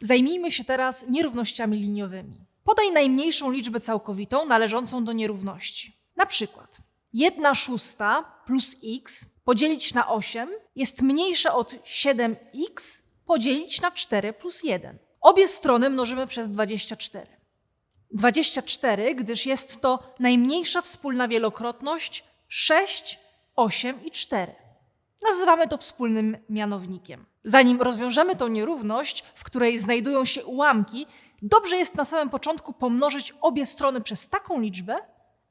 Zajmijmy się teraz nierównościami liniowymi. Podaj najmniejszą liczbę całkowitą należącą do nierówności. Na przykład 1 szósta plus x podzielić na 8 jest mniejsze od 7x podzielić na 4 plus 1. Obie strony mnożymy przez 24. 24, gdyż jest to najmniejsza wspólna wielokrotność 6, 8 i 4. Nazywamy to wspólnym mianownikiem. Zanim rozwiążemy tą nierówność, w której znajdują się ułamki, dobrze jest na samym początku pomnożyć obie strony przez taką liczbę,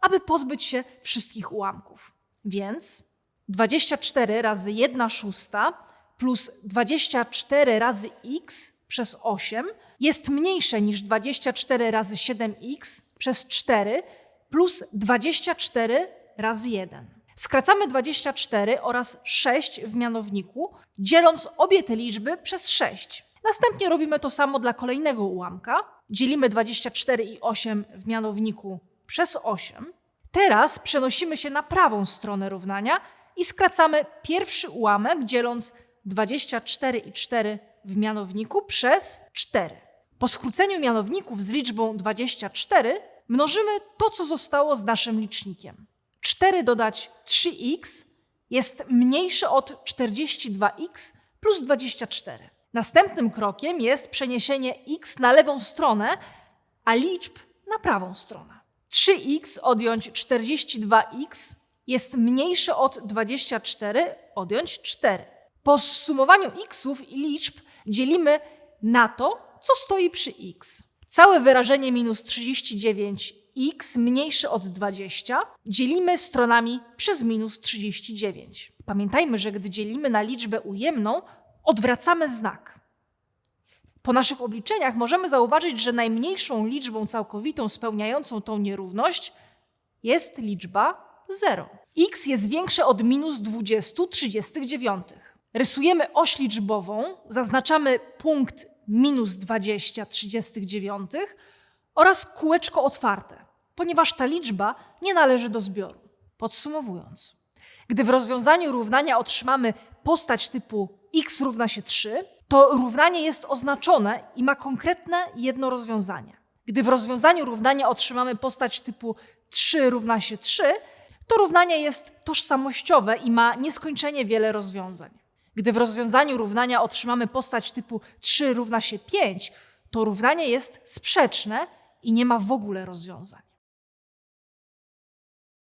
aby pozbyć się wszystkich ułamków. Więc 24 razy 1 szósta plus 24 razy x przez 8 jest mniejsze niż 24 razy 7x przez 4 plus 24 razy 1. Skracamy 24 oraz 6 w mianowniku, dzieląc obie te liczby przez 6. Następnie robimy to samo dla kolejnego ułamka. Dzielimy 24 i 8 w mianowniku przez 8. Teraz przenosimy się na prawą stronę równania i skracamy pierwszy ułamek, dzieląc 24 i 4 w mianowniku przez 4. Po skróceniu mianowników z liczbą 24 mnożymy to, co zostało z naszym licznikiem. 4 dodać 3x jest mniejsze od 42x plus 24. Następnym krokiem jest przeniesienie x na lewą stronę, a liczb na prawą stronę. 3x odjąć 42x jest mniejsze od 24 odjąć 4. Po zsumowaniu xów i liczb dzielimy na to, co stoi przy x. Całe wyrażenie minus 39x mniejsze od 20 dzielimy stronami przez minus 39. Pamiętajmy, że gdy dzielimy na liczbę ujemną, odwracamy znak. Po naszych obliczeniach możemy zauważyć, że najmniejszą liczbą całkowitą spełniającą tą nierówność jest liczba 0. x jest większe od minus 20 39. Rysujemy oś liczbową, zaznaczamy punkt minus 20 39 oraz kółeczko otwarte, ponieważ ta liczba nie należy do zbioru. Podsumowując, gdy w rozwiązaniu równania otrzymamy postać typu x równa się 3, to równanie jest oznaczone i ma konkretne jedno rozwiązanie. Gdy w rozwiązaniu równania otrzymamy postać typu 3 równa się 3, to równanie jest tożsamościowe i ma nieskończenie wiele rozwiązań. Gdy w rozwiązaniu równania otrzymamy postać typu 3 równa się 5, to równanie jest sprzeczne i nie ma w ogóle rozwiązań.